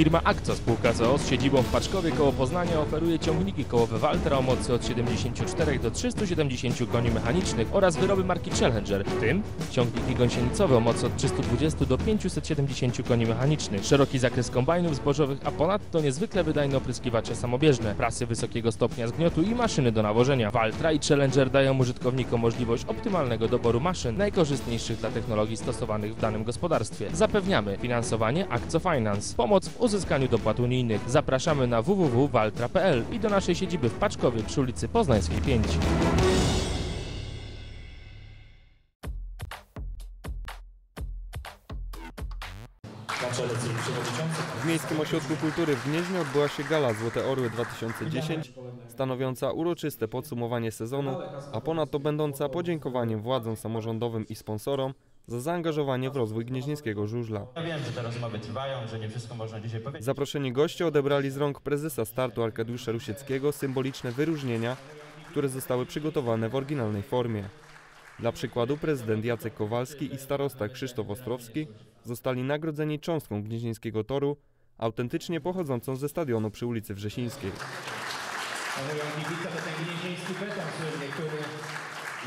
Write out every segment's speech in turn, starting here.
Firma Akco, spółka z z siedzibą w Paczkowie koło Poznania oferuje ciągniki kołowe Valtra o mocy od 74 do 370 koni mechanicznych oraz wyroby marki Challenger, w tym ciągniki gąsienicowe o mocy od 320 do 570 koni mechanicznych, szeroki zakres kombajnów zbożowych, a ponadto niezwykle wydajne opryskiwacze samobieżne, prasy wysokiego stopnia zgniotu i maszyny do nawożenia. Valtra i Challenger dają użytkownikom możliwość optymalnego doboru maszyn najkorzystniejszych dla technologii stosowanych w danym gospodarstwie. Zapewniamy finansowanie Akco Finance, pomoc w uzyskaniu dopłat unijnych. Zapraszamy na www.valtra.pl i do naszej siedziby w Paczkowie przy ulicy Poznańskiej 5. W Miejskim Ośrodku Kultury w Gnieźnie odbyła się Gala Złote Orły 2010, stanowiąca uroczyste podsumowanie sezonu, a ponadto będąca podziękowaniem władzom samorządowym i sponsorom za zaangażowanie w rozwój gnieźnieńskiego żużla. Ja wiem, że te rozmowy trwają, że nie wszystko można dzisiaj powiedzieć. Zaproszeni goście odebrali z rąk prezesa startu Arkadiusza Rusieckiego symboliczne wyróżnienia, które zostały przygotowane w oryginalnej formie. Dla przykładu prezydent Jacek Kowalski i starosta Krzysztof Ostrowski zostali nagrodzeni cząstką gnieźnieńskiego toru, autentycznie pochodzącą ze stadionu przy ulicy Wrzesińskiej. Dlatego kibica to ten gnieźnieński beton, który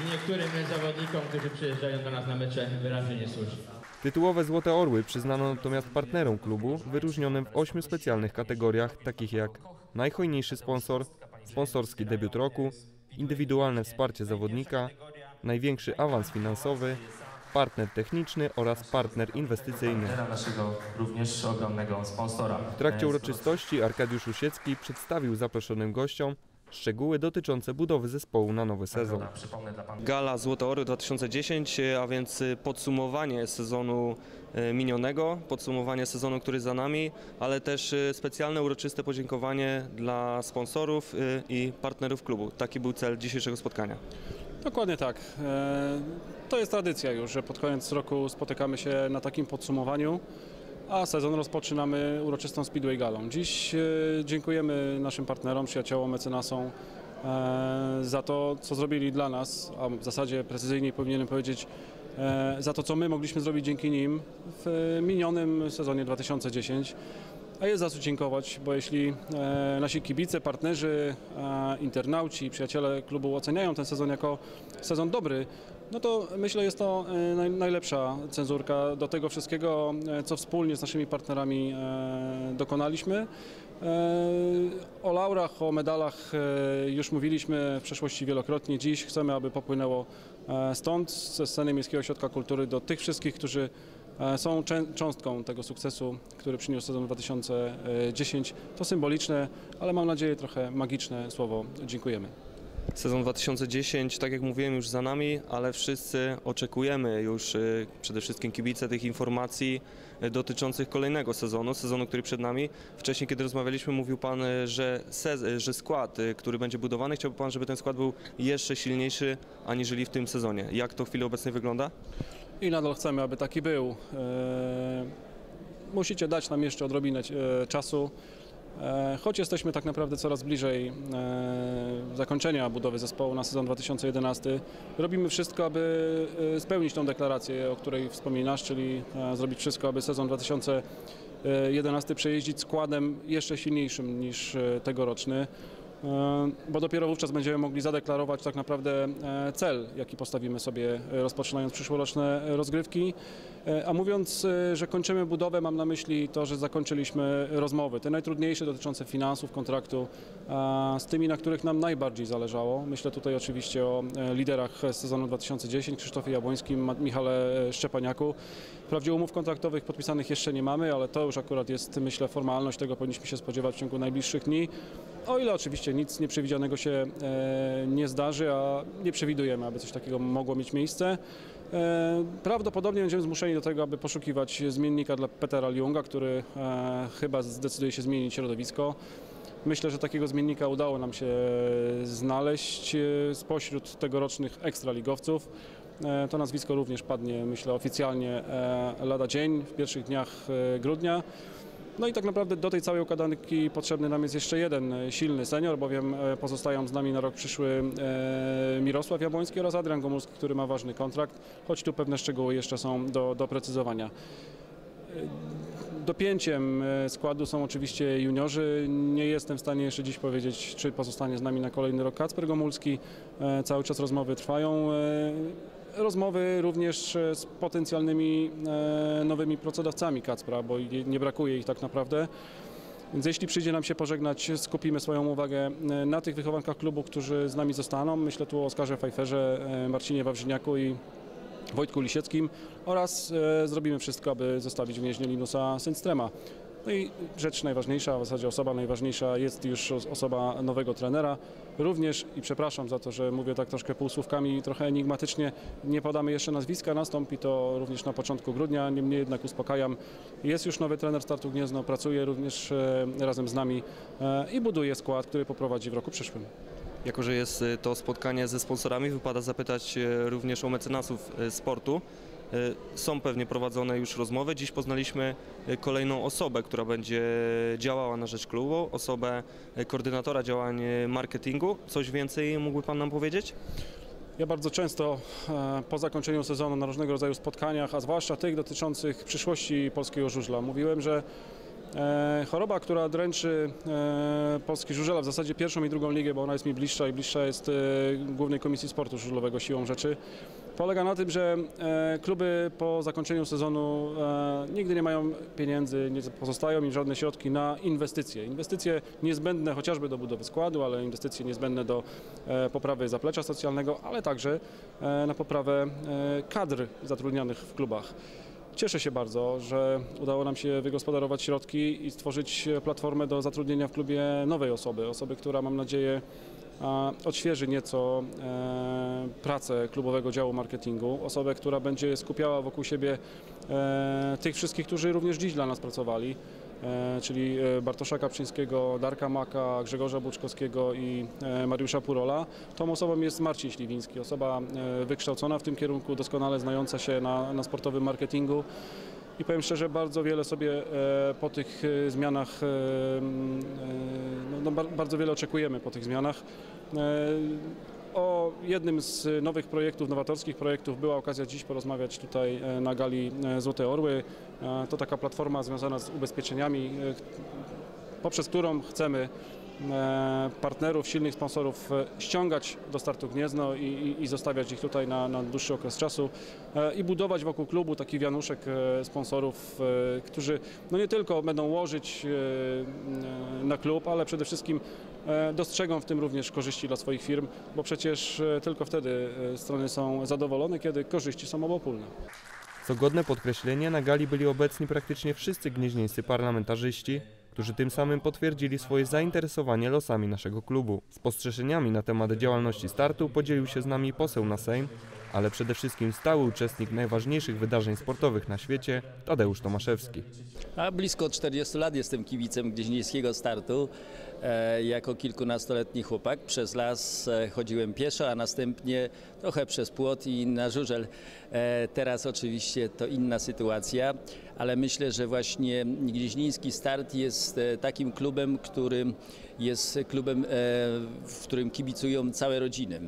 i niektórym zawodnikom, którzy przyjeżdżają do nas na mecze, wyraźnie nie służy. Tytułowe Złote Orły przyznano natomiast partnerom klubu, wyróżnionym w ośmiu specjalnych kategoriach, takich jak najhojniejszy sponsor, sponsorski debiut roku, indywidualne wsparcie zawodnika, największy awans finansowy, partner techniczny oraz partner inwestycyjny. Naszego również ogromnego sponsora. W trakcie uroczystości Arkadiusz Rusiecki przedstawił zaproszonym gościom szczegóły dotyczące budowy zespołu na nowy sezon. Gala Złote Ory 2010, a więc podsumowanie sezonu e, minionego, podsumowanie sezonu, który za nami, ale też e, specjalne uroczyste podziękowanie dla sponsorów e, i partnerów klubu. Taki był cel dzisiejszego spotkania. Dokładnie tak. E, To jest tradycja już, że pod koniec roku spotykamy się na takim podsumowaniu, a sezon rozpoczynamy uroczystą Speedway Galą. Dziś e, dziękujemy naszym partnerom, przyjaciołom, mecenasom e, za to, co zrobili dla nas, a w zasadzie precyzyjniej powinienem powiedzieć, e, za to, co my mogliśmy zrobić dzięki nim w minionym sezonie 2010. A jest za co dziękować, bo jeśli nasi kibice, partnerzy, internauci, przyjaciele klubu oceniają ten sezon jako sezon dobry, no to myślę jest to e, naj, najlepsza cenzurka do tego wszystkiego, e, co wspólnie z naszymi partnerami e, dokonaliśmy. O laurach, o medalach już mówiliśmy w przeszłości wielokrotnie. Dziś chcemy, aby popłynęło stąd, ze sceny Miejskiego Ośrodka Kultury do tych wszystkich, którzy są cząstką tego sukcesu, który przyniósł sezon 2010. To symboliczne, ale mam nadzieję trochę magiczne słowo. Dziękujemy. Sezon 2010, tak jak mówiłem, już za nami, ale wszyscy oczekujemy już, e, przede wszystkim kibice, tych informacji e, dotyczących kolejnego sezonu, sezonu, który przed nami. Wcześniej, kiedy rozmawialiśmy, mówił Pan, e, że, że skład, który będzie budowany, chciałby Pan, żeby ten skład był jeszcze silniejszy, aniżeli w tym sezonie. Jak to w chwili obecnej wygląda? I nadal chcemy, aby taki był. E, Musicie dać nam jeszcze odrobinę e, czasu, choć jesteśmy tak naprawdę coraz bliżej e, zakończenia budowy zespołu na sezon 2011. Robimy wszystko, aby e, spełnić tą deklarację, o której wspominasz, czyli e, zrobić wszystko, aby sezon 2011 przejeździć składem jeszcze silniejszym niż e, tegoroczny. E, bo dopiero wówczas będziemy mogli zadeklarować tak naprawdę e, cel, jaki postawimy sobie e, rozpoczynając przyszłoroczne rozgrywki. A mówiąc, że kończymy budowę, mam na myśli to, że zakończyliśmy rozmowy, te najtrudniejsze dotyczące finansów, kontraktu, z tymi, na których nam najbardziej zależało. Myślę tutaj oczywiście o liderach sezonu 2010, Krzysztofie Jabłońskim, Michale Szczepaniaku. Wprawdzie umów kontraktowych podpisanych jeszcze nie mamy, ale to już akurat jest, myślę, formalność, tego powinniśmy się spodziewać w ciągu najbliższych dni. O ile oczywiście nic nieprzewidzianego się e, nie zdarzy, a nie przewidujemy, aby coś takiego mogło mieć miejsce. E, prawdopodobnie będziemy zmuszeni do tego, aby poszukiwać zmiennika dla Petera Ljunga, który e, chyba zdecyduje się zmienić środowisko. Myślę, że takiego zmiennika udało nam się znaleźć spośród tegorocznych ekstraligowców. To nazwisko również padnie, myślę, oficjalnie lada dzień, w pierwszych dniach grudnia. No i tak naprawdę do tej całej układanki potrzebny nam jest jeszcze jeden e, silny senior, bowiem e, pozostają z nami na rok przyszły e, Mirosław Jabłoński oraz Adrian Gomulski, który ma ważny kontrakt, choć tu pewne szczegóły jeszcze są do doprecyzowania. Dopięciem e, składu są oczywiście juniorzy. Nie jestem w stanie jeszcze dziś powiedzieć, czy pozostanie z nami na kolejny rok Kacper Gomulski. E, Cały czas rozmowy trwają. E, Rozmowy również z potencjalnymi nowymi pracodawcami Kacpra, bo nie brakuje ich tak naprawdę. Więc jeśli przyjdzie nam się pożegnać, skupimy swoją uwagę na tych wychowankach klubu, którzy z nami zostaną. Myślę tu o Oskarze Pfeifferze, Marcinie Wawrzyniaku i Wojtku Lisieckim oraz e, zrobimy wszystko, aby zostawić w Linusa Sendstrema. No i rzecz najważniejsza, w zasadzie osoba najważniejsza jest już os- osoba nowego trenera. Również i przepraszam za to, że mówię tak troszkę półsłówkami, trochę enigmatycznie, nie podamy jeszcze nazwiska, nastąpi to również na początku grudnia, niemniej jednak uspokajam. Jest już nowy trener Startu Gniezno, pracuje również e, razem z nami e, i buduje skład, który poprowadzi w roku przyszłym. Jako, że jest y, to spotkanie ze sponsorami, wypada zapytać y, również o mecenasów y, sportu. Są pewnie prowadzone już rozmowy. Dziś poznaliśmy kolejną osobę, która będzie działała na rzecz klubu, osobę koordynatora działań marketingu. Coś więcej mógłby Pan nam powiedzieć? Ja bardzo często e, po zakończeniu sezonu na różnego rodzaju spotkaniach, a zwłaszcza tych dotyczących przyszłości polskiego żużla, mówiłem, że choroba, która dręczy e, polski żużel, a w zasadzie pierwszą i drugą ligę, bo ona jest mi bliższa i bliższa jest e, Głównej Komisji Sportu Żużlowego siłą rzeczy, polega na tym, że e, kluby po zakończeniu sezonu e, nigdy nie mają pieniędzy, nie pozostają im żadne środki na inwestycje. Inwestycje niezbędne chociażby do budowy składu, ale inwestycje niezbędne do e, poprawy zaplecza socjalnego, ale także e, na poprawę e, kadr zatrudnianych w klubach. Cieszę się bardzo, że udało nam się wygospodarować środki i stworzyć platformę do zatrudnienia w klubie nowej osoby. Osoby, która mam nadzieję odświeży nieco e, pracę klubowego działu marketingu. Osobę, która będzie skupiała wokół siebie e, tych wszystkich, którzy również dziś dla nas pracowali. E, czyli e, Bartosza Kapczyńskiego, Darka Maka, Grzegorza Buczkowskiego i e, Mariusza Purola. Tą osobą jest Marcin Śliwiński, osoba wykształcona w tym kierunku, doskonale znająca się na, na sportowym marketingu. I powiem szczerze, bardzo wiele sobie po tych zmianach, no, no, bar- bardzo wiele oczekujemy po tych zmianach. O jednym z nowych projektów, nowatorskich projektów była okazja dziś porozmawiać tutaj e, na gali e, Złote Orły. E, To taka platforma związana z ubezpieczeniami, poprzez którą chcemy partnerów, silnych sponsorów ściągać do startu Gniezno i, i, i zostawiać ich tutaj na, na dłuższy okres czasu i budować wokół klubu taki wianuszek sponsorów, którzy no nie tylko będą łożyć na klub, ale przede wszystkim dostrzegą w tym również korzyści dla swoich firm, bo przecież e, tylko wtedy e, strony są zadowolone, kiedy korzyści są obopólne. Co godne podkreślenia, na gali byli obecni praktycznie wszyscy gnieźnieńscy parlamentarzyści, którzy tym samym potwierdzili swoje zainteresowanie losami naszego klubu. Spostrzeżeniami na temat działalności startu podzielił się z nami poseł na Sejm, ale przede wszystkim stały uczestnik najważniejszych wydarzeń sportowych na świecie, Tadeusz Tomaszewski. A blisko 40 lat jestem kibicem gnieźnieńskiego startu. E, jako kilkunastoletni chłopak przez las e, chodziłem pieszo, a następnie trochę przez płot i na żużel. E, teraz oczywiście to inna sytuacja, ale myślę, że właśnie gnieźnieński start jest e, takim klubem, którym jest klubem, e, w którym kibicują całe rodziny.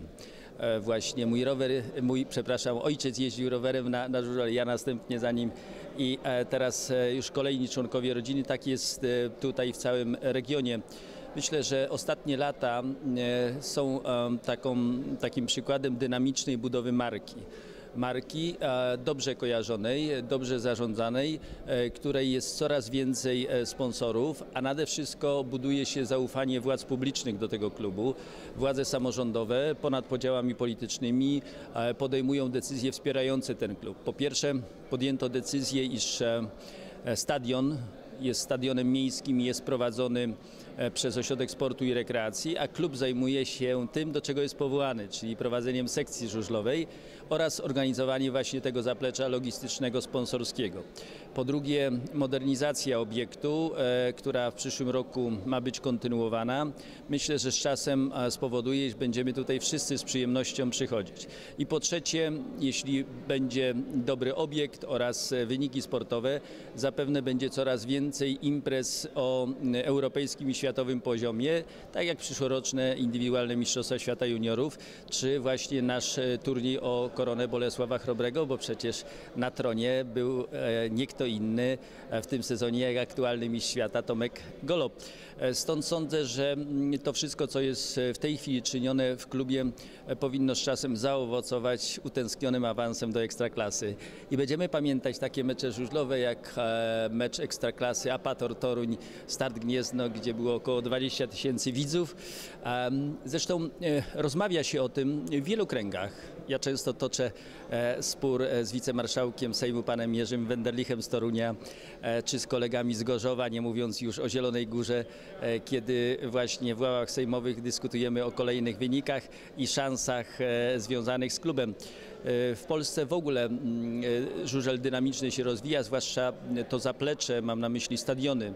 E, właśnie mój rower, mój, przepraszam, ojciec jeździł rowerem na, na ja następnie za nim i teraz już kolejni członkowie rodziny, tak jest tutaj w całym regionie. Myślę, że ostatnie lata są taką, takim przykładem dynamicznej budowy marki marki dobrze kojarzonej, dobrze zarządzanej, e, której jest coraz więcej e, sponsorów, a nade wszystko buduje się zaufanie władz publicznych do tego klubu. Władze samorządowe ponad podziałami politycznymi e, podejmują decyzje wspierające ten klub. Po pierwsze podjęto decyzję, iż stadion jest stadionem miejskim jest prowadzony przez Ośrodek Sportu i Rekreacji, a klub zajmuje się tym, do czego jest powołany, czyli prowadzeniem sekcji żużlowej oraz organizowanie właśnie tego zaplecza logistycznego, sponsorskiego. Po drugie, modernizacja obiektu, e, która w przyszłym roku ma być kontynuowana. Myślę, że z czasem e, spowoduje, że będziemy tutaj wszyscy z przyjemnością przychodzić. I po trzecie, jeśli będzie dobry obiekt oraz e, wyniki sportowe, zapewne będzie coraz więcej imprez o europejskim i światowym poziomie, tak jak przyszłoroczne indywidualne Mistrzostwa Świata Juniorów, czy właśnie nasz e, turniej o koronę Bolesława Chrobrego, bo przecież na tronie był e, nie kto inny e, w tym sezonie jak aktualny mistrz świata Tomek Golob. Stąd sądzę, że mm, to wszystko, co jest w tej chwili czynione w klubie, powinno z czasem zaowocować utęsknionym awansem do Ekstraklasy. I będziemy pamiętać takie mecze żużlowe jak mecz Ekstraklasy Apator Toruń, Start Gniezno, gdzie było około 20 tysięcy widzów. Zresztą e, rozmawia się o tym w wielu kręgach. Ja często toczę e, spór e, z wicemarszałkiem Sejmu panem Jerzym Wenderlichem z Torunia, czy z kolegami z Gorzowa, nie mówiąc już o Zielonej Górze, kiedy właśnie w ławach sejmowych dyskutujemy o kolejnych wynikach i szansach związanych z klubem. W Polsce w ogóle mm, e, żużel dynamiczny się rozwija, zwłaszcza to zaplecze, mam na myśli stadiony.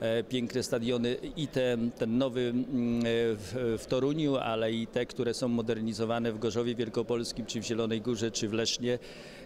E, Piękne stadiony i te, ten nowy mm, e, w, w Toruniu, ale i te, które są modernizowane w Gorzowie Wielkopolskim, czy w Zielonej Górze, czy w Lesznie.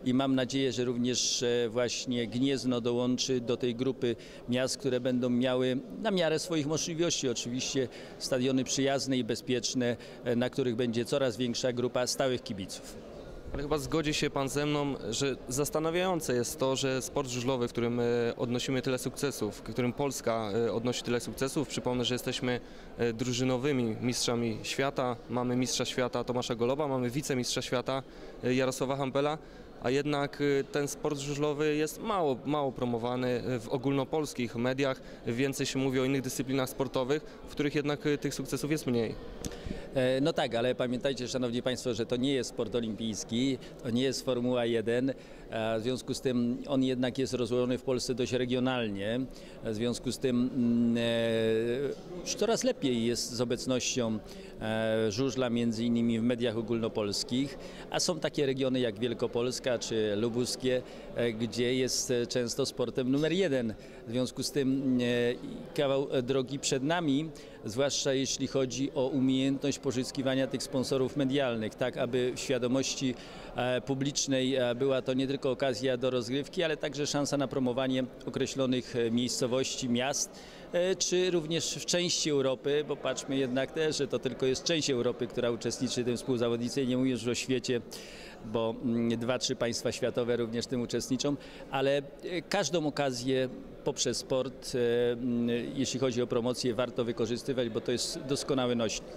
I mam nadzieję, że również właśnie Gniezno dołączy do tej grupy miast, które będą miały na miarę swoich możliwości oczywiście stadiony przyjazne i bezpieczne, na których będzie coraz większa grupa stałych kibiców. Ale chyba zgodzi się Pan ze mną, że zastanawiające jest to, że sport żużlowy, w którym e, odnosimy tyle sukcesów, w którym Polska e, odnosi tyle sukcesów, przypomnę, że jesteśmy e, drużynowymi mistrzami świata, mamy mistrza świata Tomasza Goloba, mamy wicemistrza świata Jarosława Hampela, a jednak ten sport żużlowy jest mało, mało promowany w ogólnopolskich mediach, więcej się mówi o innych dyscyplinach sportowych, w których jednak tych sukcesów jest mniej. E, No tak, ale pamiętajcie, Szanowni Państwo, że to nie jest sport olimpijski, to nie jest Formuła 1. a W związku z tym on jednak jest rozłożony w Polsce dość regionalnie. W związku z tym mm, e, już coraz lepiej jest z obecnością e, żużla między innymi w mediach ogólnopolskich, a są takie regiony jak Wielkopolska czy Lubuskie, e, gdzie jest e, często sportem numer jeden. W związku z tym e, kawał e, drogi przed nami, zwłaszcza jeśli chodzi o umiejętność pozyskiwania tych sponsorów medialnych, tak aby w świadomości publicznej e, była to nie tylko okazja do rozgrywki, ale także szansa na promowanie określonych e, miejscowości, miast, e, czy również w części Europy, bo patrzmy jednak też, że to tylko jest część Europy, która uczestniczy w tym współzawodnicy, nie mówię już o świecie, bo mm, dwa, trzy państwa światowe również w tym uczestniczą, ale e, każdą okazję poprzez sport, e, mm, jeśli chodzi o promocję, warto wykorzystywać, bo to jest doskonały nośnik.